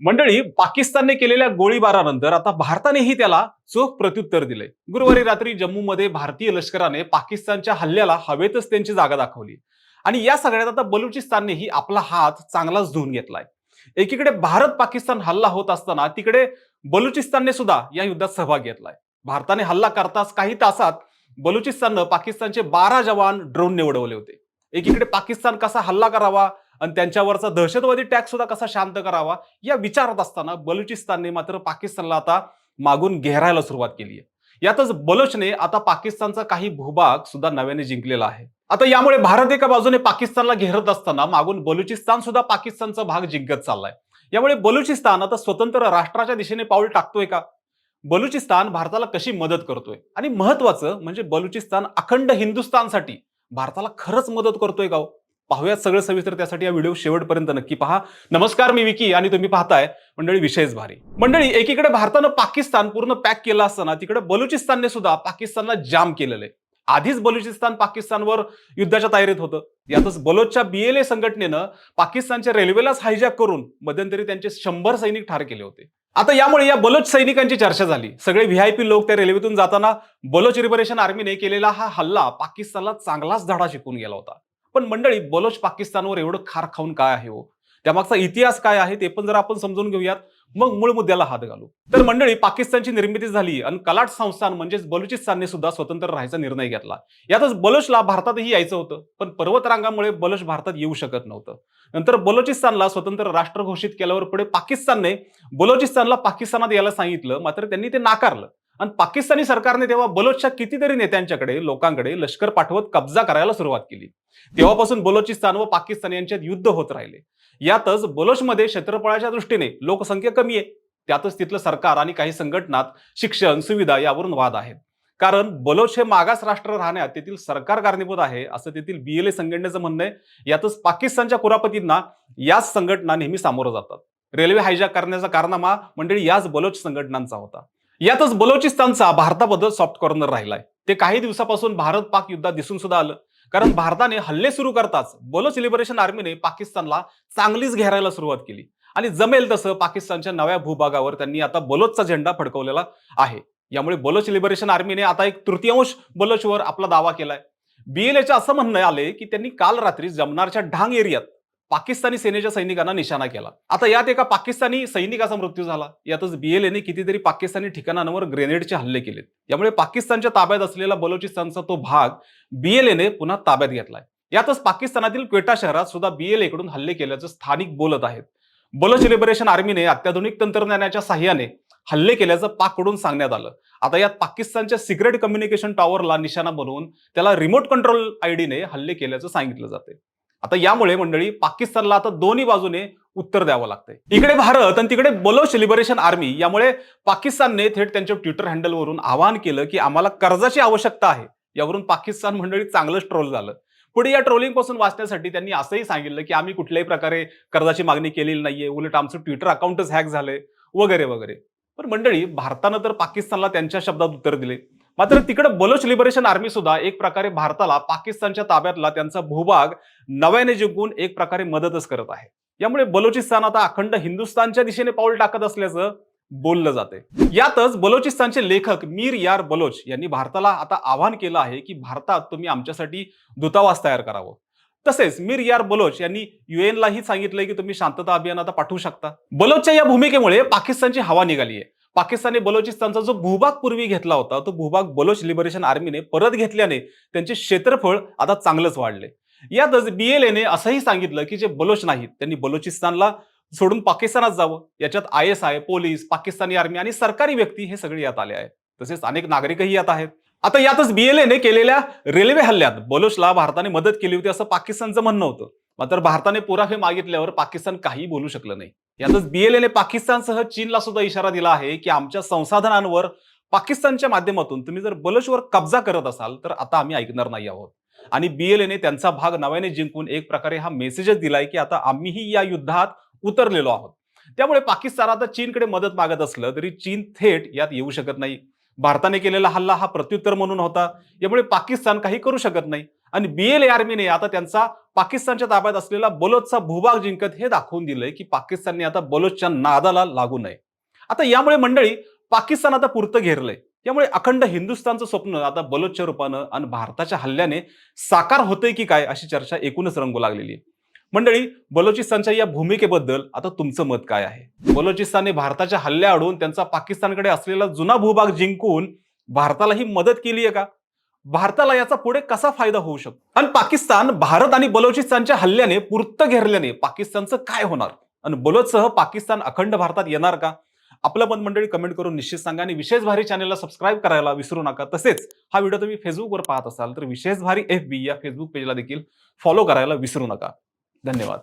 मंडळी पाकिस्तानने केलेल्या गोळीबारानंतर आता भारतानेही त्याला चोख प्रत्युत्तर दिले गुरुवारी रात्री जम्मूमध्ये भारतीय लष्कराने पाकिस्तानच्या हल्ल्याला हवेतच त्यांची जागा दाखवली. आणि या सगळ्यात आता बलुचिस्ताननेही आपला हात चांगलाच धुवून घेतलाय. एकीकडे भारत पाकिस्तान हल्ला होत असताना तिकडे बलुचिस्तानने सुद्धा या युद्धात सहभाग घेतलाय. भारताने हल्ला करताच काही तासात बलुचिस्ताननं पाकिस्तानचे बारा जवान ड्रोनने उडवले होते. एकीकडे पाकिस्तान कसा हल्ला करावा आणि त्यांच्यावरचा दहशतवादी टॅक्स सुद्धा कसा शांत करावा या विचारत असताना बलुचिस्तानने मात्र पाकिस्तानला आता मागून घेरायला सुरुवात केली आहे. यातच बलोचने आता पाकिस्तानचा काही भूभाग सुद्धा नव्याने जिंकलेला आहे. आता यामुळे भारत एका बाजूने पाकिस्तानला घेरत असताना मागून बलुचिस्तान सुद्धा पाकिस्तानचा भाग जिंकत चाललाय. यामुळे बलुचिस्तान आता स्वतंत्र राष्ट्राच्या दिशेने पाऊल टाकतोय का? बलुचिस्तान भारताला कशी मदत करतोय? आणि महत्वाचं म्हणजे बलुचिस्तान अखंड हिंदुस्थानसाठी भारताला खरंच मदत करतोय का हो? पाहूयात सगळं सविस्तर त्यासाठी या व्हिडिओ शेवटपर्यंत नक्की पहा. नमस्कार मी विकी आणि तुम्ही पाहताय मंडळी विशेष भारी. मंडळी एकीकडे भारतानं पाकिस्तान पूर्ण पॅक केलं असताना तिकडे बलुचिस्तानने सुद्धा पाकिस्तानला जाम केलेलं आहे. आधीच बलुचिस्तान पाकिस्तानवर युद्धाच्या तयारीत होतं. यातच बलोचच्या बीएलए संघटनेनं पाकिस्तानच्या रेल्वेलाच हायजॅक करून मध्यंतरी त्यांचे शंभर सैनिक ठार केले होते. आता यामुळे या बलोच सैनिकांची चर्चा झाली. सगळे व्हीआयपी लोक त्या रेल्वेतून जाताना बलोच लिबरेशन आर्मीने केलेला हा हल्ला पाकिस्तानला चांगलाच धडा शिकून गेला होता. पण मंडळी बलोच पाकिस्तानवर एवढं खार खाऊन काय आहे हो? त्यामागचा इतिहास काय आहे ते पण जर आपण समजून घेऊयात. मग मूळ मुद्द्याला हात घालू. तर मंडळी पाकिस्तानची निर्मिती झाली आणि कलाट संस्थान म्हणजेच बलुचिस्तानने सुद्धा स्वतंत्र राहायचा निर्णय घेतला. यातच बलोचला भारतातही यायचं होतं पण पर्वतरांगामुळे बलोच भारतात येऊ शकत नव्हतं. नंतर बलोचिस्तानला स्वतंत्र राष्ट्र घोषित केल्यावर पुढे पाकिस्तानने बलोचिस्तानला पाकिस्तानात यायला सांगितलं मात्र त्यांनी ते नाकारलं. आणि पाकिस्तानी सरकारने तेव्हा बलोचच्या कितीतरी नेत्यांच्याकडे लोकांकडे लष्कर पाठवत कब्जा करायला सुरुवात केली. तेव्हापासून बलोचिस्तान व पाकिस्तान यांच्यात युद्ध होत राहिले. यातच बलोचमध्ये क्षेत्रफळाच्या दृष्टीने लोकसंख्या कमी आहे. त्यातच तिथलं सरकार आणि काही संघटनात शिक्षण सुविधा यावरून वाद आहेत. कारण बलोच हे मागास राष्ट्र राहण्यात तेथील सरकार कारणीभूत आहे असं तेथील बीएलए संघटनेचं म्हणणं आहे. यातच पाकिस्तानच्या कुरापतींना याच संघटना नेहमी सामोरं जातात. रेल्वे हायजॅक करण्याचा कारनामा मंडळी याच बलोच संघटनांचा होता. यातच बलोचिस्तानचा भारताबद्दल सॉफ्ट कॉर्नर राहिलाय. ते काही दिवसापासून भारत पाक युद्धात दिसून सुद्धा आलं. कारण भारताने हल्ले सुरू करताच बलोच लिबरेशन आर्मीने पाकिस्तानला चांगलीच घेरायला सुरुवात केली. आणि जमेल तसं पाकिस्तानच्या नव्या भूभागावर त्यांनी आता बलोचचा झेंडा फडकवलेला आहे. यामुळे बलोच लिबरेशन आर्मीने आता एक तृतीयांश बलोचवर आपला दावा केलाय. बीएलएच्या असं म्हणणं आले की त्यांनी काल रात्री जमनारच्या ढांग एरियात पाकिस्तानी सेनेच्या सैनिकांना निशाणा केला. आता यात एका पाकिस्तानी सैनिकाचा मृत्यू झाला. यातच बीएलएने कितीतरी पाकिस्तानी ठिकाणांवर ग्रेनेडचे हल्ले केलेत. यामुळे पाकिस्तानच्या ताब्यात असलेला बलोचिस्तानचा तो भाग बीएलएने पुन्हा ताब्यात घेतलाय. यातच पाकिस्तानातील क्वेटा शहरात सुद्धा बीएलए कडून हल्ले केल्याचं स्थानिक बोलत आहेत. बलोच लिबरेशन आर्मीने अत्याधुनिक तंत्रज्ञानाच्या साह्याने हल्ले केल्याचं पाककडून सांगण्यात आलं. आता यात पाकिस्तानच्या सिक्रेट कम्युनिकेशन टॉवरला निशाणा बनवून त्याला रिमोट कंट्रोल आयडीने हल्ले केल्याचं सांगितलं जाते आता यामुळे मंडळी पाकिस्तानला आता दोन्ही बाजूने उत्तर द्यावं लागतंय. इकडे भारत आणि तिकडे बलोच लिबरेशन आर्मी यामुळे पाकिस्तानने थेट त्यांच्या ट्विटर हँडलवरून आवाहन केलं की आम्हाला कर्जाची आवश्यकता आहे. यावरून पाकिस्तान मंडळी चांगलंच ट्रोल झालं. पुढे या ट्रोलिंगपासून वाचण्यासाठी त्यांनी असंही सांगितलं की आम्ही कुठल्याही प्रकारे कर्जाची मागणी केलेली नाहीये. उलट आमचं ट्विटर अकाउंटच हॅक झालंय. वगैरे वगैरे. पण मंडळी भारतानं तर पाकिस्तानला त्यांच्या शब्दात उत्तर दिले. मात्र तिकडे बलोच लिबरेशन आर्मी सुद्धा एक प्रकारे भारताला पाकिस्तानच्या ताब्यातला त्यांचा भूभाग नव्याने जिंकून एक प्रकारे मदतच करत आहे. यामुळे बलोचिस्तान आता अखंड हिंदुस्थानच्या दिशेने पाऊल टाकत असल्याचं बोललं जाते यातच बलोचिस्तानचे लेखक मीर यार बलोच यांनी भारताला आता आवाहन केलं आहे की भारतात तुम्ही आमच्यासाठी दूतावास तयार करावं. तसेच मीर यार बलोच यांनी युएनलाही सांगितलंय की तुम्ही शांतता अभियान आता पाठवू शकता. बलोचच्या या भूमिकेमुळे पाकिस्तानची हवा निघाली आहे पाकिस्तानी बलोचिस्तानचा जो भूभाग पूर्वी घेतला होता तो भूभाग बलोच लिबरेशन आर्मीने परत घेतल्याने त्यांचे क्षेत्रफळ आता चांगलंच वाढले. यातच एने असंही सांगितलं की जे बलोच नाहीत त्यांनी बलोचिस्तानला सोडून पाकिस्तानात जावं याच्यात I S I police Pakistani army आणि सरकारी व्यक्ती हे सगळे यात आले आहेत. तसेच अनेक नागरिकही यात आहेत. आता यातच बीएलएने केलेल्या रेल्वे हल्ल्यात बलोचला भारताने मदत केली होती असं पाकिस्तानचं म्हणणं होतं. मात्र भारताने पुरावे मागितल्यावर पाकिस्तान काही बोलू शकलं नाही. यातच बीएलएने पाकिस्तानसह चीनला सुद्धा इशारा दिला आहे की आमच्या संसाधनांवर पाकिस्तानच्या माध्यमातून तुम्ही जर बलशवर कब्जा करत असाल तर आता आम्ही ऐकणार नाही आहोत. आणि बीएलएने त्यांचा भाग नव्याने जिंकून एक प्रकारे हा मेसेजच दिलाय की आता आम्हीही या युद्धात उतरलेलो आहोत. त्यामुळे पाकिस्तान आता चीनकडे मदत मागत असलं तरी चीन थेट यात येऊ शकत नाही. भारताने केलेला हल्ला हा प्रत्युत्तर म्हणून होता. यामुळे पाकिस्तान काही करू शकत नाही. आणि बीएलए आर्मीने आता त्यांचा पाकिस्तानच्या ताब्यात असलेला बलोचचा भूभाग जिंकत हे दाखवून दिलंय की पाकिस्तानने आता बलोचच्या नादाला लागू नये. आता यामुळे मंडळी पाकिस्तान आता पुरतं घेरलंय. त्यामुळे अखंड हिंदुस्थानचं स्वप्न आता बलोचच्या रूपानं आणि भारताच्या हल्ल्याने साकार होतंय की काय अशी चर्चा एकूणच रंगू लागलेली आहे. मंडळी बलोचिस्तानच्या या भूमिकेबद्दल आता तुमचं मत काय आहे? बलोचिस्तानने भारताच्या हल्ल्याआडून त्यांचा पाकिस्तानकडे असलेला जुना भूभाग जिंकून भारताला ही मदत केली आहे का? भारताला याचा पुढे कसा फायदा होऊ शकतो? आणि पाकिस्तान भारत आणि बलोचिस्तानच्या हल्ल्याने पुरतं घेरल्याने पाकिस्तानचं काय होणार? आणि बलोचसह पाकिस्तान अखंड भारतात येणार का? आपलं मत मंडळी कमेंट करून निश्चित सांगा आणि विशेष भारी चॅनलला सबस्क्राईब करायला विसरू नका. तसेच हा व्हिडिओ तुम्ही फेसबुकवर पाहत असाल तर विशेष भारी एफ बी या फेसबुक पेजला देखील फॉलो करायला विसरू नका. धन्यवाद.